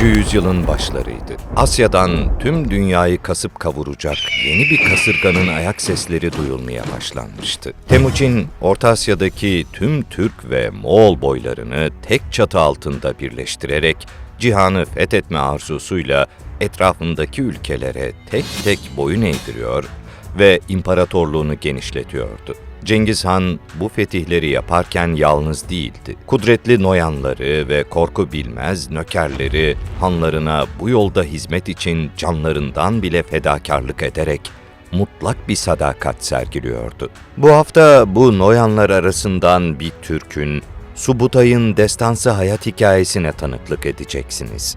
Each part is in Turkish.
13. yüzyılın başlarıydı. Asya'dan tüm dünyayı kasıp kavuracak yeni bir kasırganın ayak sesleri duyulmaya başlanmıştı. Temuçin, Orta Asya'daki tüm Türk ve Moğol boylarını tek çatı altında birleştirerek cihanı fethetme arzusuyla etrafındaki ülkelere tek tek boyun eğdiriyor ve imparatorluğunu genişletiyordu. Cengiz Han bu fetihleri yaparken yalnız değildi. Kudretli noyanları ve korku bilmez nökerleri hanlarına bu yolda hizmet için canlarından bile fedakarlık ederek mutlak bir sadakat sergiliyordu. Bu hafta bu noyanlar arasından bir Türk'ün, Subutay'ın destansı hayat hikayesine tanıklık edeceksiniz.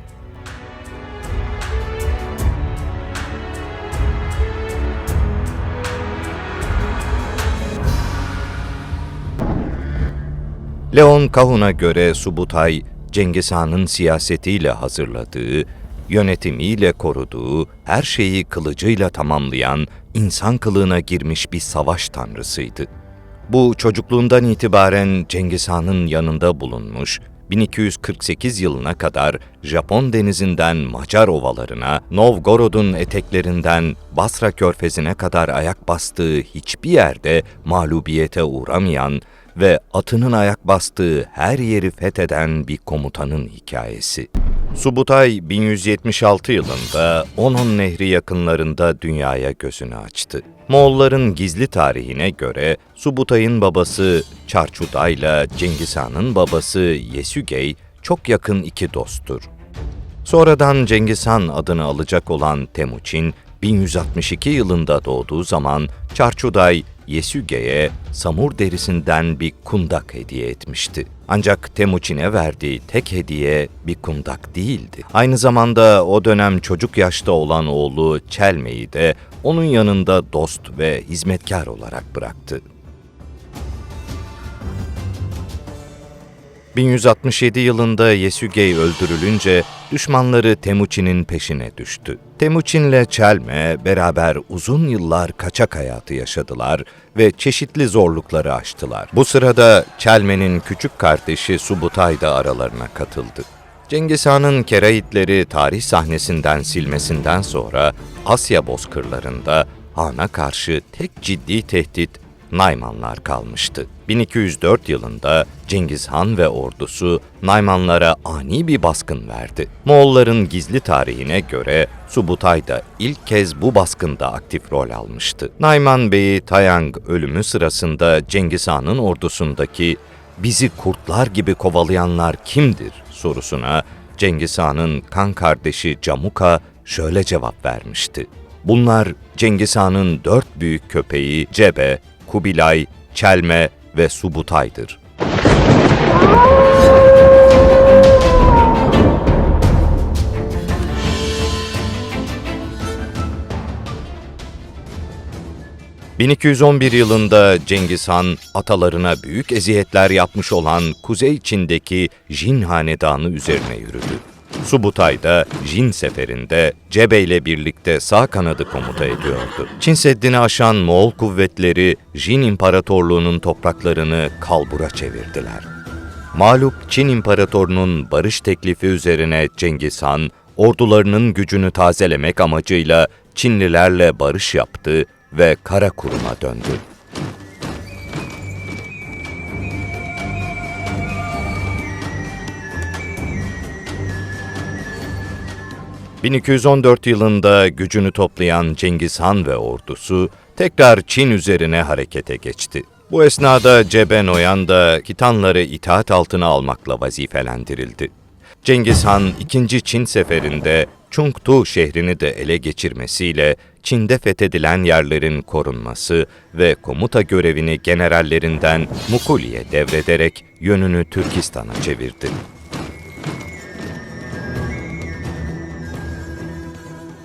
Leon Kahun'a göre Subutay, Cengiz Han'ın siyasetiyle hazırladığı, yönetimiyle koruduğu, her şeyi kılıcıyla tamamlayan, insan kılığına girmiş bir savaş tanrısıydı. Bu çocukluğundan itibaren Cengiz Han'ın yanında bulunmuş, 1248 yılına kadar Japon denizinden Macar ovalarına, Novgorod'un eteklerinden Basra körfezine kadar ayak bastığı hiçbir yerde mağlubiyete uğramayan ve atının ayak bastığı her yeri fetheden bir komutanın hikayesi. Subutay 1176 yılında Onon Nehri yakınlarında dünyaya gözünü açtı. Moğolların gizli tarihine göre Subutay'ın babası Çarçuday ile Cengiz Han'ın babası Yesügey çok yakın iki dosttur. Sonradan Cengiz Han adını alacak olan Temuçin, 1162 yılında doğduğu zaman Çarçuday, Yesüge'ye samur derisinden bir kundak hediye etmişti. Ancak Temuçin'e verdiği tek hediye bir kundak değildi. Aynı zamanda o dönem çocuk yaşta olan oğlu Çelme'yi de onun yanında dost ve hizmetkar olarak bıraktı. 1167 yılında Yesügey öldürülünce düşmanları Temuçin'in peşine düştü. Temuçin'le Çelme beraber uzun yıllar kaçak hayatı yaşadılar ve çeşitli zorlukları aştılar. Bu sırada Çelme'nin küçük kardeşi Subutay da aralarına katıldı. Cengiz Han'ın Keraitleri tarih sahnesinden silmesinden sonra Asya bozkırlarında Han'a karşı tek ciddi tehdit Naymanlar kalmıştı. 1204 yılında Cengiz Han ve ordusu Naymanlara ani bir baskın verdi. Moğolların gizli tarihine göre Subutay da ilk kez bu baskında aktif rol almıştı. Nayman Bey'i Tayang ölümü sırasında Cengiz Han'ın ordusundaki bizi kurtlar gibi kovalayanlar kimdir sorusuna Cengiz Han'ın kan kardeşi Camuka şöyle cevap vermişti. Bunlar Cengiz Han'ın dört büyük köpeği Cebe, Kubilay, Çelme ve Subutay'dır. ...1211 yılında Cengiz Han atalarına büyük eziyetler yapmış olan Kuzey Çin'deki Jin Hanedanı üzerine yürüdü. Subutay da Jin seferinde Cebe ile birlikte sağ kanadı komuta ediyordu. Çin Seddi'ni aşan Moğol kuvvetleri Jin İmparatorluğu'nun topraklarını kalbura çevirdiler. Mağlup Çin İmparatorunun barış teklifi üzerine Cengiz Han, ordularının gücünü tazelemek amacıyla Çinlilerle barış yaptı ve Karakurum'a döndü. 1214 yılında gücünü toplayan Cengiz Han ve ordusu tekrar Çin üzerine harekete geçti. Bu esnada Cebe Noyan da Kitanları itaat altına almakla vazifelendirildi. Cengiz Han 2. Çin seferinde Chungtu şehrini de ele geçirmesiyle Çin'de fethedilen yerlerin korunması ve komuta görevini generallerinden Mukuli'ye devrederek yönünü Türkistan'a çevirdi.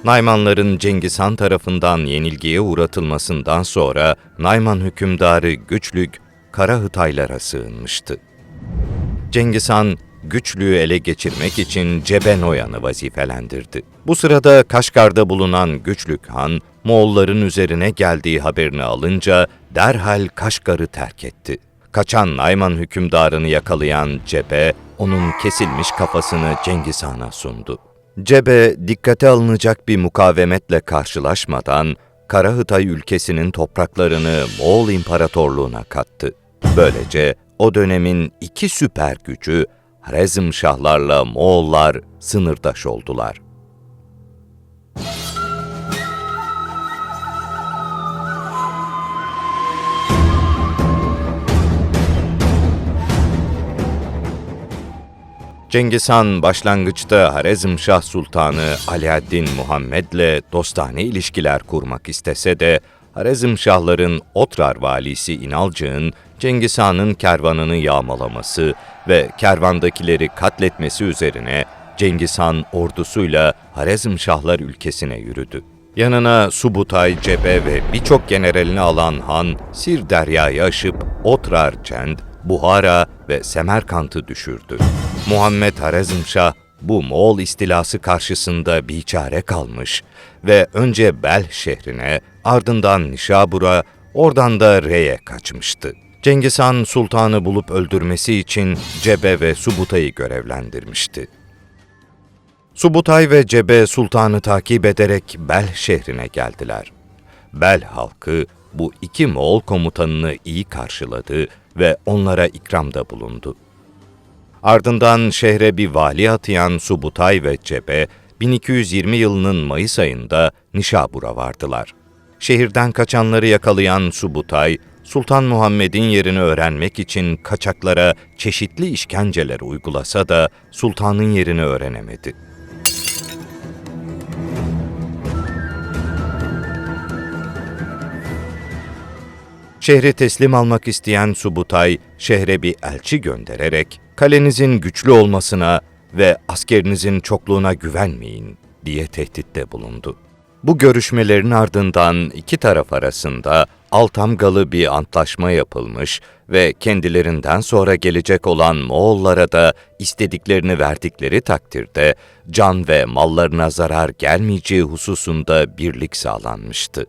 Naymanların Cengiz Han tarafından yenilgiye uğratılmasından sonra Nayman hükümdarı Güçlük Kara Hıtaylara sığınmıştı. Cengiz Han güçlüğü ele geçirmek için Cebenoyan'ı vazifelendirdi. Bu sırada Kaşgar'da bulunan Güçlük Han, Moğolların üzerine geldiği haberini alınca derhal Kaşgar'ı terk etti. Kaçan Nayman hükümdarını yakalayan Cebe, onun kesilmiş kafasını Cengiz Han'a sundu. Cebe, dikkate alınacak bir mukavemetle karşılaşmadan, Karahıtay ülkesinin topraklarını Moğol İmparatorluğu'na kattı. Böylece o dönemin iki süper gücü Harezmşahlarla Moğollar sınırdaş oldular. Cengiz Han başlangıçta Harezmşah Sultanı Alaaddin Muhammed'le dostane ilişkiler kurmak istese de Harezmşahların Otrar valisi İnalcık'ın Cengiz Han'ın kervanını yağmalaması ve kervandakileri katletmesi üzerine Cengiz Han ordusuyla Harezmşahlar ülkesine yürüdü. Yanına Subutay, Cebe ve birçok generalini alan Han, Sir Derya'yı aşıp Otrar, Cend, Buhara ve Semerkant'ı düşürdü. Muhammed Harezmşah bu Moğol istilası karşısında biçare kalmış ve önce Bel şehrine, ardından Nişabur'a, oradan da Re'ye kaçmıştı. Cengiz Han sultanı bulup öldürmesi için Cebe ve Subutay'ı görevlendirmişti. Subutay ve Cebe sultanı takip ederek Bel şehrine geldiler. Bel halkı bu iki Moğol komutanını iyi karşıladı ve onlara ikramda bulundu. Ardından şehre bir vali atayan Subutay ve Cebe, 1220 yılının Mayıs ayında Nişabur'a vardılar. Şehirden kaçanları yakalayan Subutay, Sultan Muhammed'in yerini öğrenmek için kaçaklara çeşitli işkenceler uygulasa da sultanın yerini öğrenemedi. Şehri teslim almak isteyen Subutay, şehre bir elçi göndererek, kalenizin güçlü olmasına ve askerinizin çokluğuna güvenmeyin diye tehditte bulundu. Bu görüşmelerin ardından iki taraf arasında altamgalı bir antlaşma yapılmış ve kendilerinden sonra gelecek olan Moğollara da istediklerini verdikleri takdirde can ve mallarına zarar gelmeyeceği hususunda birlik sağlanmıştı.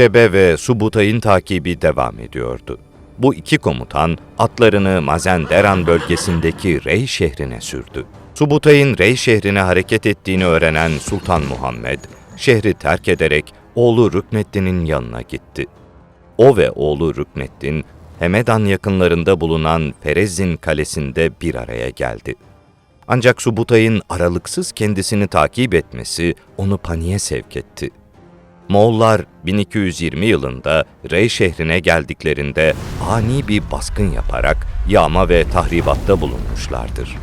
Cebe ve Subutay'ın takibi devam ediyordu. Bu iki komutan atlarını Mazenderan bölgesindeki Rey şehrine sürdü. Subutay'ın Rey şehrine hareket ettiğini öğrenen Sultan Muhammed, şehri terk ederek oğlu Rükneddin'in yanına gitti. O ve oğlu Rükneddin, Hemedan yakınlarında bulunan Ferezzin kalesinde bir araya geldi. Ancak Subutay'ın aralıksız kendisini takip etmesi onu paniğe sevk etti. Moğollar 1220 yılında Rey şehrine geldiklerinde ani bir baskın yaparak yağma ve tahribatta bulunmuşlardır.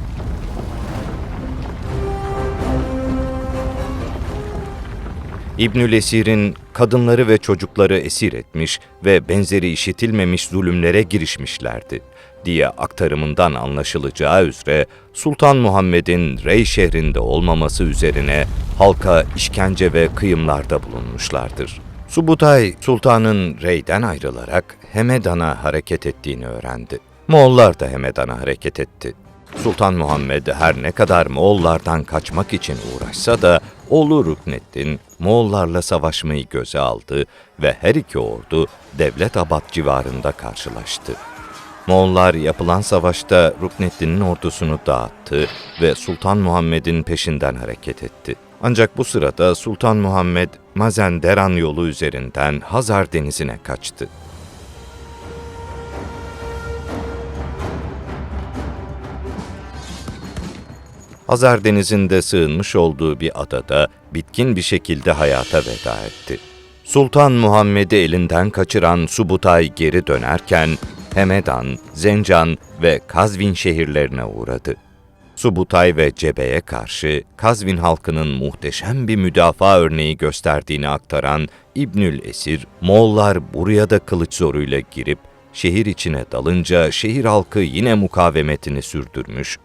İbnül Esir'in kadınları ve çocukları esir etmiş ve benzeri işitilmemiş zulümlere girişmişlerdi diye aktarımından anlaşılacağı üzere Sultan Muhammed'in Rey şehrinde olmaması üzerine halka işkence ve kıyımlarda bulunmuşlardır. Subutay, sultanın Rey'den ayrılarak Hemedan'a hareket ettiğini öğrendi. Moğollar da Hemedan'a hareket etti. Sultan Muhammed her ne kadar Moğollardan kaçmak için uğraşsa da oğlu Rükneddin Moğollarla savaşmayı göze aldı ve her iki ordu Devlet Abad civarında karşılaştı. Moğollar yapılan savaşta Rukneddin'in ordusunu dağıttı ve Sultan Muhammed'in peşinden hareket etti. Ancak bu sırada Sultan Muhammed Mazenderan yolu üzerinden Hazar Denizi'ne kaçtı. Hazar Denizi'nde sığınmış olduğu bir adada bitkin bir şekilde hayata veda etti. Sultan Muhammed'i elinden kaçıran Subutay geri dönerken Hemedan, Zencan ve Kazvin şehirlerine uğradı. Subutay ve Cebe'ye karşı Kazvin halkının muhteşem bir müdafaa örneği gösterdiğini aktaran İbnül Esir, Moğollar buraya da kılıç zoruyla girip şehir içine dalınca şehir halkı yine mukavemetini sürdürmüş,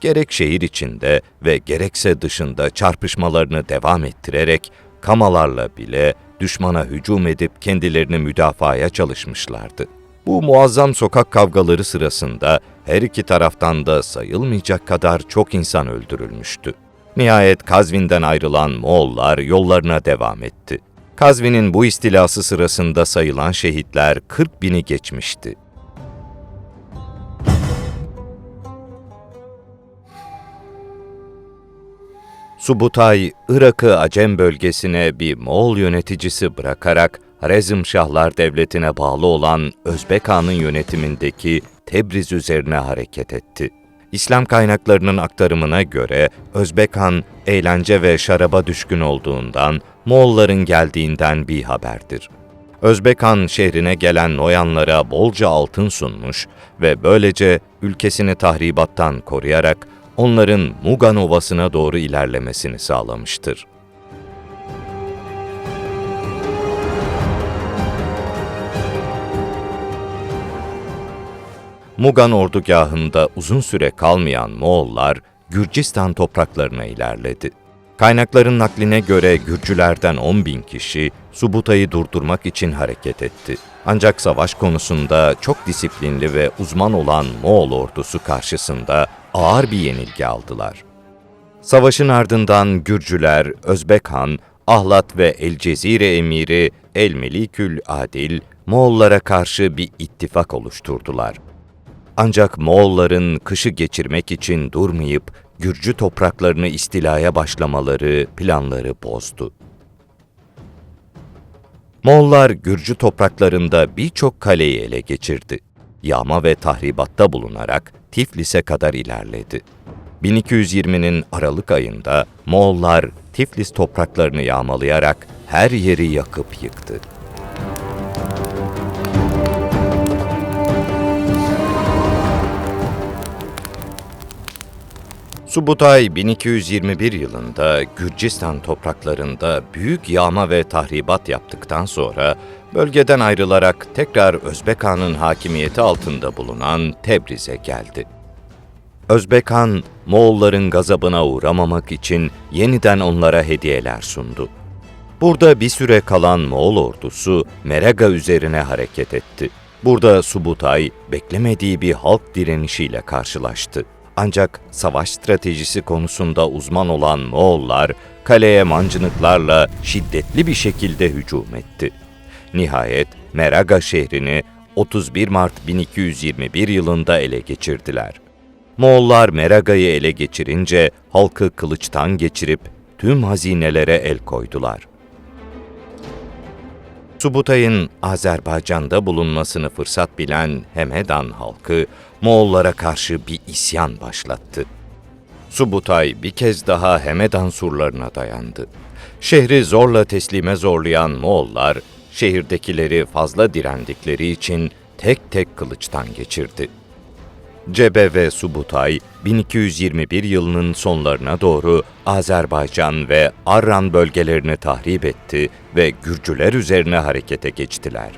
gerek şehir içinde ve gerekse dışında çarpışmalarını devam ettirerek kamalarla bile düşmana hücum edip kendilerini müdafaya çalışmışlardı. Bu muazzam sokak kavgaları sırasında her iki taraftan da sayılmayacak kadar çok insan öldürülmüştü. Nihayet Kazvin'den ayrılan Moğollar yollarına devam etti. Kazvin'in bu istilası sırasında sayılan şehitler 40 bini geçmişti. Subutay, Irak'ı Acem bölgesine bir Moğol yöneticisi bırakarak Harezmşahlar Devleti'ne bağlı olan Özbek Han'ın yönetimindeki Tebriz üzerine hareket etti. İslam kaynaklarının aktarımına göre Özbek Han eğlence ve şaraba düşkün olduğundan Moğolların geldiğinden bir haberdir. Özbek Han şehrine gelen Noyanlara bolca altın sunmuş ve böylece ülkesini tahribattan koruyarak onların Mugan Ovası'na doğru ilerlemesini sağlamıştır. Mugan ordugahında uzun süre kalmayan Moğollar Gürcistan topraklarına ilerledi. Kaynakların nakline göre Gürcülerden 10 bin kişi Subutay'ı durdurmak için hareket etti. Ancak savaş konusunda çok disiplinli ve uzman olan Moğol ordusu karşısında ağır bir yenilgi aldılar. Savaşın ardından Gürcüler, Özbek Han, Ahlat ve El Cezire emiri El Melikül Adil, Moğollara karşı bir ittifak oluşturdular. Ancak Moğolların kışı geçirmek için durmayıp Gürcü topraklarını istilaya başlamaları planları bozdu. Moğollar Gürcü topraklarında birçok kaleyi ele geçirdi. Yağma ve tahribatta bulunarak Tiflis'e kadar ilerledi. 1220'nin Aralık ayında Moğollar Tiflis topraklarını yağmalayarak her yeri yakıp yıktı. Subutay 1221 yılında Gürcistan topraklarında büyük yağma ve tahribat yaptıktan sonra bölgeden ayrılarak tekrar Özbek Han'ın hakimiyeti altında bulunan Tebriz'e geldi. Özbek Han, Moğolların gazabına uğramamak için yeniden onlara hediyeler sundu. Burada bir süre kalan Moğol ordusu Meraga üzerine hareket etti. Burada Subutay beklemediği bir halk direnişiyle karşılaştı. Ancak savaş stratejisi konusunda uzman olan Moğollar kaleye mancınıklarla şiddetli bir şekilde hücum etti. Nihayet Meraga şehrini 31 Mart 1221 yılında ele geçirdiler. Moğollar Meraga'yı ele geçirince halkı kılıçtan geçirip tüm hazinelere el koydular. Subutay'ın Azerbaycan'da bulunmasını fırsat bilen Hemedan halkı Moğollara karşı bir isyan başlattı. Subutay bir kez daha Hemedan surlarına dayandı. Şehri zorla teslime zorlayan Moğollar, şehirdekileri fazla direndikleri için tek tek kılıçtan geçirdi. Cebe ve Subutay 1221 yılının sonlarına doğru Azerbaycan ve Arran bölgelerini tahrip etti ve Gürcüler üzerine harekete geçtiler.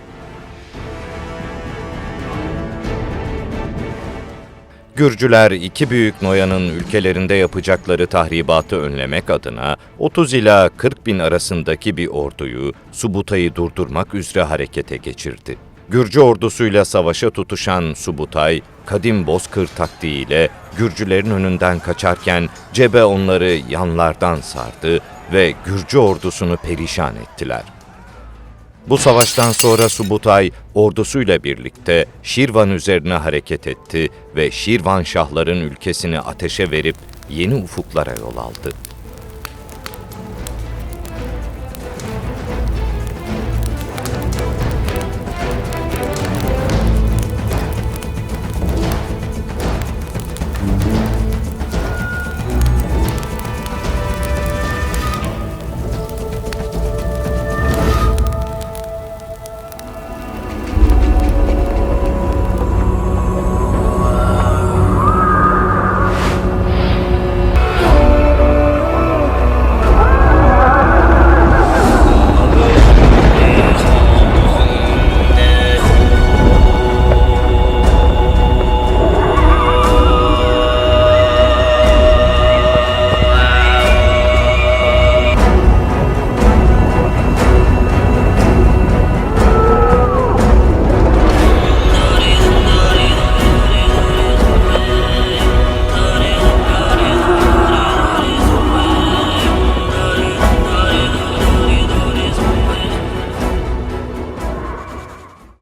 Gürcüler iki büyük Noyan'ın ülkelerinde yapacakları tahribatı önlemek adına 30 ila 40 bin arasındaki bir orduyu Subutay'ı durdurmak üzere harekete geçirdi. Gürcü ordusuyla savaşa tutuşan Subutay, kadim bozkır taktiğiyle Gürcülerin önünden kaçarken Cebe onları yanlardan sardı ve Gürcü ordusunu perişan ettiler. Bu savaştan sonra Subutay ordusuyla birlikte Şirvan üzerine hareket etti ve Şirvan şahların ülkesini ateşe verip yeni ufuklara yol aldı.